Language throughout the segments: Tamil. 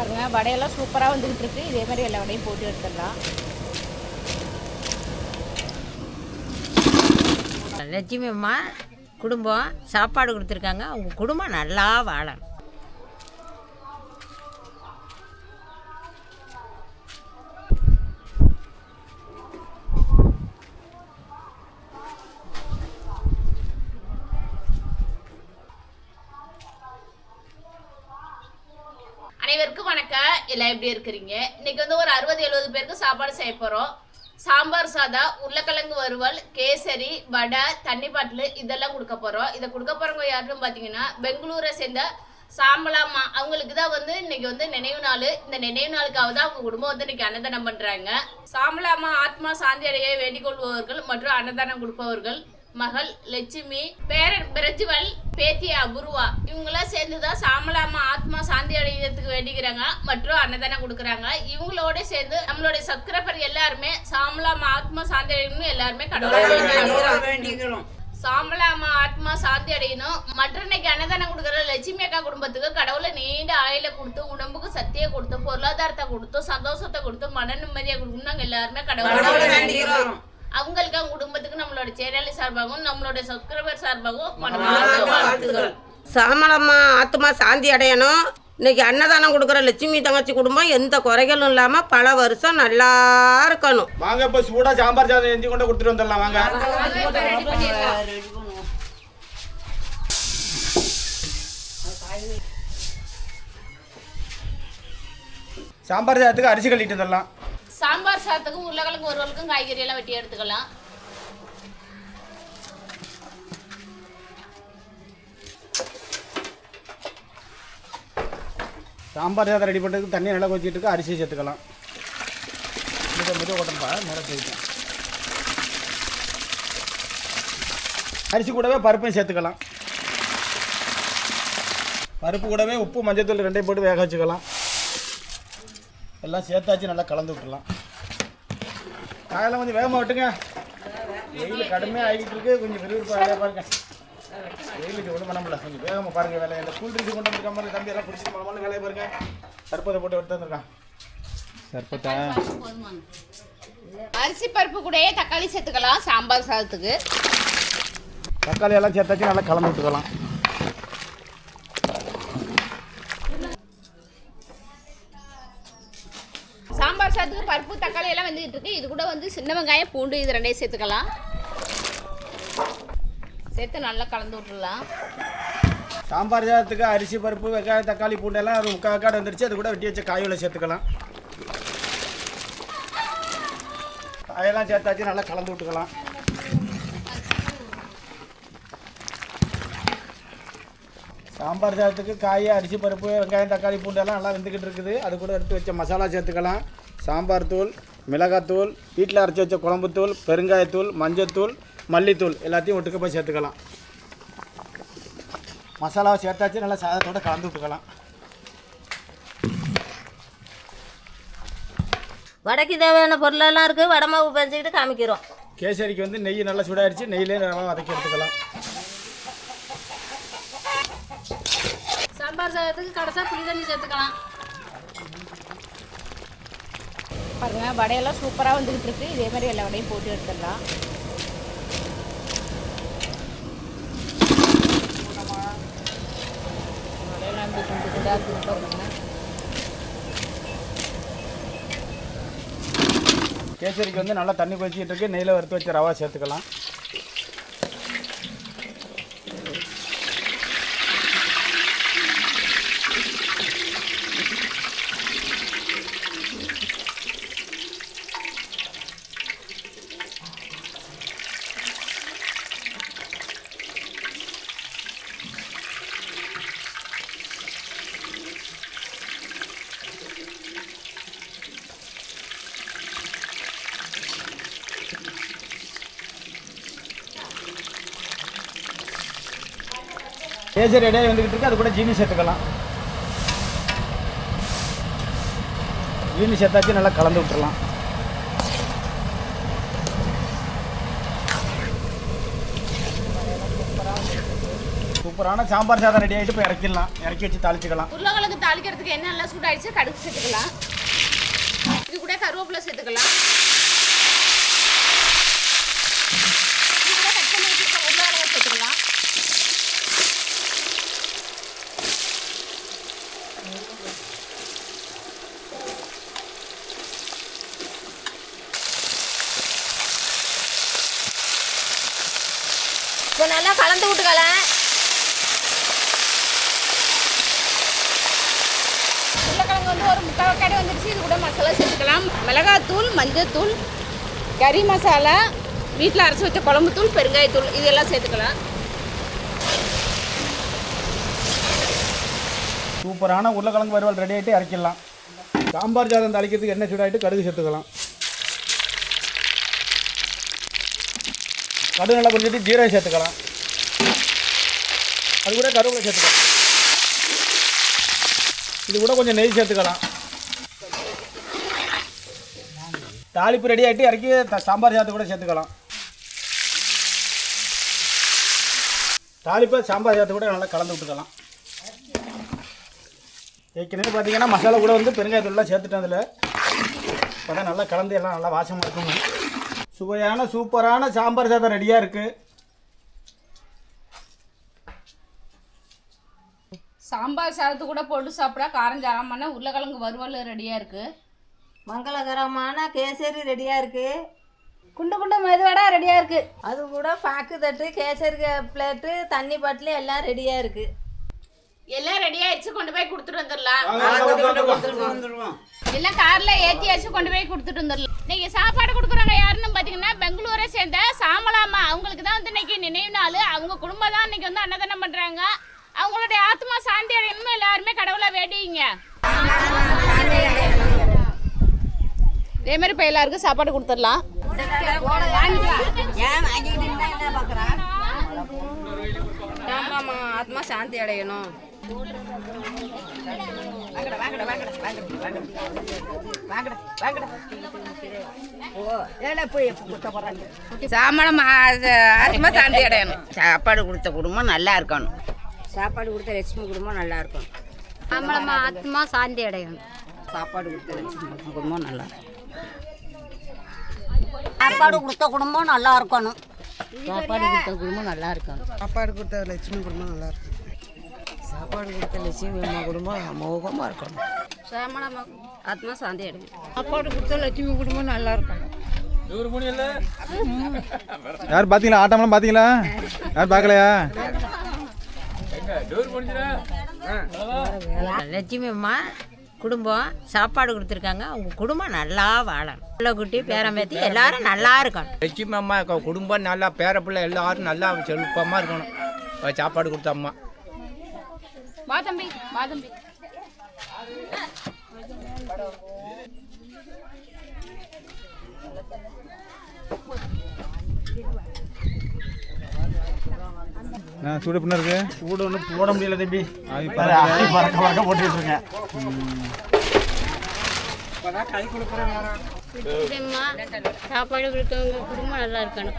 பாருங்கள் வடையெல்லாம் சூப்பராக வந்துக்கிட்டு இதே மாதிரி எல்லா வடையும் போட்டு எடுத்துடலாம். லட்சுமி அம்மா குடும்பம் சாப்பாடு கொடுத்துருக்காங்க. அவங்க குடும்பம் நல்லா வாழணும். எல்லாம் எப்படி இருக்கிறீங்க? இன்னைக்கு வந்து ஒரு அறுபது எழுபது பேருக்கு சாப்பாடு செய்ய போகிறோம் சாம்பார் சாதம் உருளைக்கிழங்கு வறுவல் கேசரி வடை தண்ணி பாட்டில் இதெல்லாம் கொடுக்க போகிறோம் இதை கொடுக்க போகிறவங்க யாருன்னு பார்த்தீங்கன்னா பெங்களூரை சேர்ந்த சாம்பலாமா அவங்களுக்கு தான் வந்து இன்னைக்கு வந்து நினைவு நாள். இந்த நினைவு நாளுக்காக தான் அவங்க குடும்பம் வந்து இன்னைக்கு அன்னதானம் பண்ணுறாங்க சாம்பலாமா ஆத்மா சாந்தி அடைய வேண்டிக் கொள்பவர்கள் மற்றும் அன்னதானம் கொடுப்பவர்கள். மகள் லட்சுமி பேரன் பிரஜ்வல் பேத்தி அபூர்வா. இவங்களாம் சேர்ந்து தான் சாமலாமா ஆத்மா சாந்தி அடைகிறதுக்கு வேண்டிக்கிறாங்க. மற்றும் அன்னதானம் கொடுக்குறாங்க. இவங்களோட சேர்ந்து நம்மளுடைய சப்ஸ்கிரைபர் எல்லாருமே சாமலாமா ஆத்மா சாந்தி அடையணும்னு எல்லாருமே கடவுள் வேண்டிக்கிறோம். சாமலாமா ஆத்மா சாந்தி அடையணும். மற்ற இன்னைக்கு அன்னதானம் கொடுக்குற லட்சுமி அக்கா குடும்பத்துக்கு கடவுளை நீண்ட ஆயில கொடுத்து உடம்புக்கு சக்தியை கொடுத்து பொருளாதாரத்தை கொடுத்து சந்தோஷத்தை கொடுத்து மன நிம்மதியை கொடுக்கணும் நாங்க எல்லாருமே கடவுளை அவங்களுக்கு அவங்க குடும்பத்துக்கு நம்மளோட சேனல் சார்பாகவும் நம்மளோட சப்ஸ்கிரைபர் சார்பாகவும் சாமலம்மா ஆத்மா சாந்தி அடையணும். இன்னைக்கு அன்னதானம் கொடுக்குற லட்சுமி தங்கச்சி குடும்பம் எந்த குறைகளும் இல்லாமல் பல வருஷம் நல்லா இருக்கணும். வாங்க இப்போ சூடா சாம்பார் சாதம் எஞ்சி கொண்டு கொடுத்துட்டு வந்துடலாம். வாங்க. சாம்பார் சாதத்துக்கு அரிசி கழிட்டு வந்துடலாம். சாம்பார் சாதத்துக்கும் உருளைக்கிழங்கு ஒருவலுக்கும் காய்கறி எல்லாம் வெட்டி எடுத்துக்கலாம். சாம்பார் சாதம் ரெடி பண்ணுறதுக்கு தண்ணி நல்லா கொச்சிட்டு இருக்கு. அரிசி சேர்த்துக்கலாம். மிக மிக ஓட்டம்பா நேரம் அரிசி கூடவே பருப்பையும் சேர்த்துக்கலாம். பருப்பு கூடவே உப்பு மஞ்சத்தூள் ரெண்டையும் போட்டு வேக வச்சுக்கலாம். எல்லாம் சேர்த்தாச்சு நல்லா கலந்து விட்டுலாம் காயெல்லாம் கொஞ்சம் வேகமாக விட்டுங்க. வெயில் கடுமையாக ஆகிட்டு இருக்கு. கொஞ்சம் விறுவிறுப்பு வேலையாக பாருங்க. வெயிலுக்கு ஒன்றும் பண்ண முடியல. கொஞ்சம் வேகமாக பாருங்க வேலையை. இந்த கூல் ட்ரிங்க்ஸ் கொண்டு வந்திருக்க மாதிரி தம்பி எல்லாம் குடிச்சிட்டு போகலாம் வேலையை பாருங்க. சர்ப்பத்தை போட்டு எடுத்து வந்திருக்கான் சர்ப்பத்தா அரிசி பருப்பு கூடயே தக்காளி சேர்த்துக்கலாம். சாம்பார் சாதத்துக்கு. தக்காளி எல்லாம் சேர்த்தாச்சு நல்லா கலந்து விட்டுக்கலாம். சாதத்துக்கு பருப்பு தக்காளி எல்லாம் வந்துகிட்டு இருக்கு. இது கூட வந்து சின்ன வெங்காயம் பூண்டு இது ரெண்டையும் சேர்த்துக்கலாம். சேர்த்து நல்லா கலந்து விட்டுடலாம். சாம்பார் சாதத்துக்கு அரிசி பருப்பு வெங்காயம் தக்காளி பூண்டு எல்லாம் ஒரு முக்கால் காடு வந்துருச்சு. அது கூட வெட்டி வச்ச காயோல சேர்த்துக்கலாம். காயெல்லாம் சேர்த்தாச்சு நல்லா கலந்து விட்டுக்கலாம். சாம்பார் சாதத்துக்கு காய் அரிசி பருப்பு வெங்காயம் தக்காளி பூண்டெல்லாம் நல்லா வெந்துக்கிட்டு இருக்குது. அது கூட எடுத்து வச்ச மசாலா சேர்த்துக்கலாம். சாம்பார் தூள் மிளகாத்தூள் வீட்டில் அரைச்சி வச்ச குழம்புத்தூள் பெருங்காயத்தூள் மஞ்சத்தூள் மல்லித்தூள் எல்லாத்தையும் ஒட்டுக்க போய் சேர்த்துக்கலாம். மசாலாவை சேர்த்தாச்சு நல்லா சாதத்தோட கலந்து விட்டுக்கலாம். வடைக்கு தேவையான பொருளெல்லாம் இருக்குது வடை மாவு பறிச்சுக்கிட்டு காமிக்கிறோம். கேசரிக்கு வந்து நெய் நல்லா சூடாயிருச்சு நெய்யிலே நல்லா வதக்கி எடுத்துக்கலாம். சாம்பார் சாதத்துக்கு கடைசா புளி தண்ணி சேர்த்துக்கலாம். பாருங்க வடையெல்லாம் சூப்பராக வந்துக்கிட்டு இருக்கு இதே மாதிரி எல்லா வடையும் போட்டு எடுத்துடலாம். வடையெல்லாம் இப்படி துண்டு கேசரிக்கு வந்து நல்லா தண்ணி கொதிச்சிட்டு இருக்கு நெய்யில் வறுத்து வச்ச ரவா சேர்த்துக்கலாம். கேசரி இடையே வந்துக்கிட்டு இருக்கு. அது கூட ஜீனி சேர்த்துக்கலாம். ஜீனி சேர்த்தாச்சு நல்லா கலந்து விட்டுறலாம். சூப்பரான சாம்பார் சாதம் ரெடி ஆகிட்டு இப்போ இறக்கிடலாம். இறக்கி வச்சு தாளிச்சுக்கலாம். உருளைக்கிழங்கு தாளிக்கிறதுக்கு என்ன நல்லா சூடாயிடுச்சு கடுகு சேர்த்துக்கலாம். இது கூட கருவேப்பிலை சேர்த்துக்கலாம் இது கூட கட் பண்ணி வச்சிருக்க உருளைக்கிழங்கு சேர்த்துக்கலாம் இப்போ நல்லா கலந்து விட்டுக்கலாம் உருளைக்கிழங்கு வந்து ஒரு முக்கால் கடை வந்துருச்சு. இது கூட மசாலா சேர்த்துக்கலாம். மிளகாத்தூள் மஞ்சத்தூள் கறி மசாலா வீட்டில் அரைச்சி வச்ச குழம்புத்தூள் பெருங்காயத்தூள் இதெல்லாம் சேர்த்துக்கலாம். சூப்பரான உருளைக்கிழங்கு வறுவல் ரெடி ஆகிட்டு இறக்கிடலாம். சாம்பார் சாதம் தாளிக்கிறதுக்கு எண்ணெய் சூடாகிட்டு கடுகு சேர்த்துக்கலாம். கடுகு நல்லா கொஞ்சிட்டு ஜீரகம் சேர்த்துக்கலாம். அது கூட கருவேப்பிலை சேர்த்துக்கலாம். இது கூட கொஞ்சம் நெய் சேர்த்துக்கலாம். தாளிப்பு ரெடி ஆகிட்டு இறக்கி சாம்பார் சாதத்தை கூட சேர்த்துக்கலாம். தாளிப்பை சாம்பார் சாதத்தை கூட நல்லா கலந்து விட்டுக்கலாம். ஏற்கனவே பார்த்தீங்கன்னா மசாலா கூட வந்து பெருங்காயத்தூள்லாம் சேர்த்துட்டேன் அதில். இப்போ தான் நல்லா கலந்து எல்லாம் நல்லா வாசமாக இருக்கும் சுவையான சூப்பரான சாம்பார் சாதம் ரெடியாக இருக்குது சாம்பார் சாதத்து கூட போட்டு சாப்பிட்டா காரம் சாரமான உருளைக்கிழங்கு வறுவல் ரெடியாக இருக்குது மங்களகரமான கேசரி ரெடியாக இருக்குது குண்டு குண்டு மெதுவடா ரெடியாக இருக்குது அது கூட பாக்கு தட்டு கேசரி பிளேட்டு தண்ணி பாட்டில் எல்லாம் ரெடியாக இருக்குது எல்லாம் ரெடி ஆயிடுச்சு கொண்டு போய் கொடுத்துட்டு வந்துடலாம் எல்லாம் கார்ல ஏத்தியாச்சு கொண்டு போய் கொடுத்துட்டு வந்துடலாம் இன்னைக்கு சாப்பாடு கொடுக்குறவங்க யாருன்னு பாத்தீங்கன்னா பெங்களூரை சேர்ந்த சாமலாமா அவங்களுக்கு தான் வந்து இன்னைக்கு நினைவு நாள். அவங்க குடும்பம் தான் இன்னைக்கு வந்து அன்னதானம் பண்றாங்க. அவங்களுடைய ஆத்மா சாந்தி அடையணும்னு எல்லாருமே கடவுளை வேண்டிங்க இதே மாதிரி இப்போ எல்லாருக்கும் சாப்பாடு கொடுத்துடலாம். ஆத்மா சாந்தி அடையணும். சாமலம் ஆத்மா சாந்தி அடையணும். சாப்பாடு கொடுத்த குடும்பம் நல்லா இருக்கணும். சாப்பாடு கொடுத்த லட்சுமி குடும்பம் நல்லா இருக்கும் நம்மளம்மா ஆத்மா சாந்தி அடையணும். சாப்பாடு கொடுத்த லட்சுமி குடும்பம் நல்லா இருக்கும் சாப்பாடு கொடுத்த குடும்பம் நல்லா இருக்கணும். சாப்பாடு கொடுத்த குடும்பம் நல்லா இருக்கணும் சாப்பாடு கொடுத்த லட்சுமி குடும்பம் நல்லா இருக்கும். சாப்பாடு கொடுத்த லட்சுமி அம்மா குடும்பம் அமோகமாக இருக்கணும் சாமலம் ஆத்மா சாந்தி அடையணும் சாப்பாடு கொடுத்த லட்சுமி குடும்பம் நல்லா இருக்கும். யார் பார்த்தீங்களா ஆட்டம்லாம் பார்த்தீங்களா யார் பார்க்கலையா லட்சுமி அம்மா குடும்பம் சாப்பாடு கொடுத்துருக்காங்க. அவங்க குடும்பம் நல்லா வாழணும். பிள்ளை குட்டி பேரம்பேத்தி எல்லாரும் நல்லா இருக்கணும். லட்சுமி அம்மா குடும்பம் நல்லா பேர பிள்ளை எல்லாரும் நல்லா செழிப்பமாக இருக்கணும். சாப்பாடு கொடுத்த அம்மா. வா தம்பி வா தம்பி. நான் சூடு பண்ண இருக்கு? சூடு ஒன்றும் போட முடியல தம்பி. பறக்க பறக்க போட்டுட்டு இருக்கேன். சாப்பாடு கொடுத்தவங்க குடும்பம் நல்லா இருக்கணும்.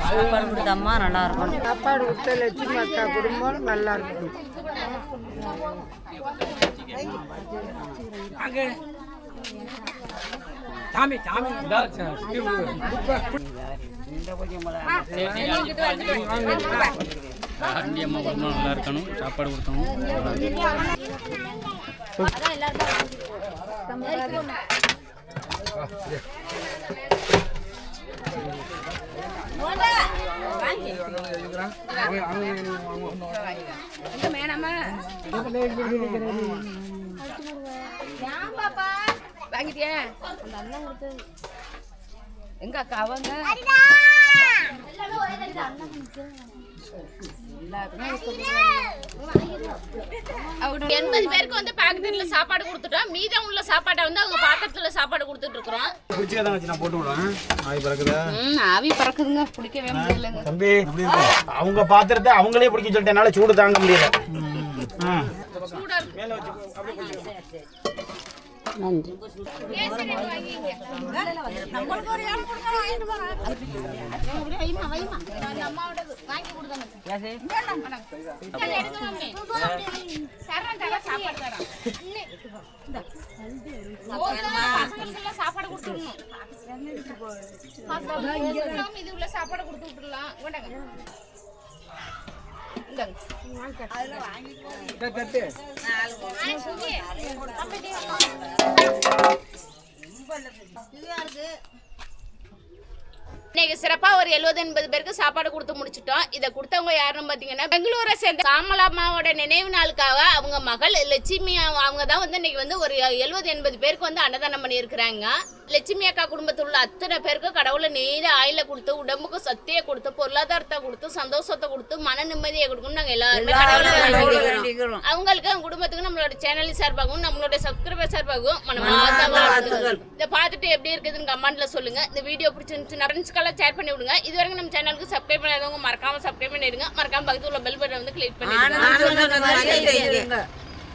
சாப்பாடு கொடுத்த அம்மா நல்லா இருக்கணும் சாப்பாடு கொடுத்த லட்சுமி அக்கா குடும்பம் நல்லா இருக்கும். அண்டி அம்மா குடும்பம் நல்லா இருக்கணும். சாப்பாடு கொடுத்தோம். வாங்கிட்டியா. அந்த அண்ணன் கொடுத்தது. எங்க அக்கா அவங்க? எண்பது பேருக்கு வந்து பாக்கெட்ல சாப்பாடு கொடுத்துட்டோம். மீதம் உள்ள சாப்பாடை வந்து அவங்க பாத்திரத்துல சாப்பாடு கொடுத்துட்டு இருக்கிறோம். ஆவி பறக்குதுங்க. பிடிக்கவே முடியலங்க. தம்பி அவங்க பாத்திரத்தை அவங்களே பிடிக்க சொல்லிட்டு என்னால சூடு தாங்க முடியல. ஆ. மேல வச்சு அப்படியே பிடிச்சிக்கோ. நன்றி. சாப்பாடு தரேன் பசங்களுக்கெல்லாம் சாப்பாடு கொடுத்துடணும் இது உள்ள சாப்பாடு கொடுத்து விட்டுடலாம் கொண்டாங்க இந்தாங்க. இன்னைக்கு சிறப்பா ஒரு எழுபது எண்பது பேருக்கு சாப்பாடு கொடுத்து முடிச்சிட்டோம். இதை கொடுத்தவங்க யாருன்னு பாத்தீங்கன்னா பெங்களூரை சேர்ந்த காமலாமாவோட நினைவு நாளுக்காக அவங்க மகள் லட்சுமி அவங்க- தான் வந்து இன்னைக்கு வந்து ஒரு எழுபது எண்பது பேருக்கு வந்து அன்னதானம் பண்ணியிருக்கிறாங்க. லட்சுமி அக்கா குடும்பத்தில் உள்ள அத்தனை பேருக்கு கடவுளை நீர ஆயில கொடுத்து உடம்புக்கு சக்தியை கொடுத்து பொருளாதாரத்தை கொடுத்து சந்தோஷத்தை கொடுத்து மன நிம்மதியை கொடுக்கணும் நாங்க எல்லாருமே கடவுளை. அவங்களுக்கு அவங்க குடும்பத்துக்கு நம்மளோட சேனல் சார்பாகவும் நம்மளோட சப்ஸ்கிரைபர் சார்பாகவும் வாழ்த்துக்கள். இதை பார்த்துட்டு எப்படி இருக்குதுன்னு கமெண்ட்ல சொல்லுங்க. இந்த வீடியோ பிடிச்சிருந்துச்சு ஃப்ரெண்ட்ஸ்க்கெல்லாம் ஷேர் பண்ணி விடுங்க இது வரைக்கும் நம்ம சேனலுக்கு சப்ஸ்கிரைப் பண்ணாதவங்க மறக்காம சப்ஸ்கிரைப் பண்ணிடுங்க. மறக்காம பக்கத்துல உள்ள பெல் பட்டன் வந்து கிளிக் செய்யுங்க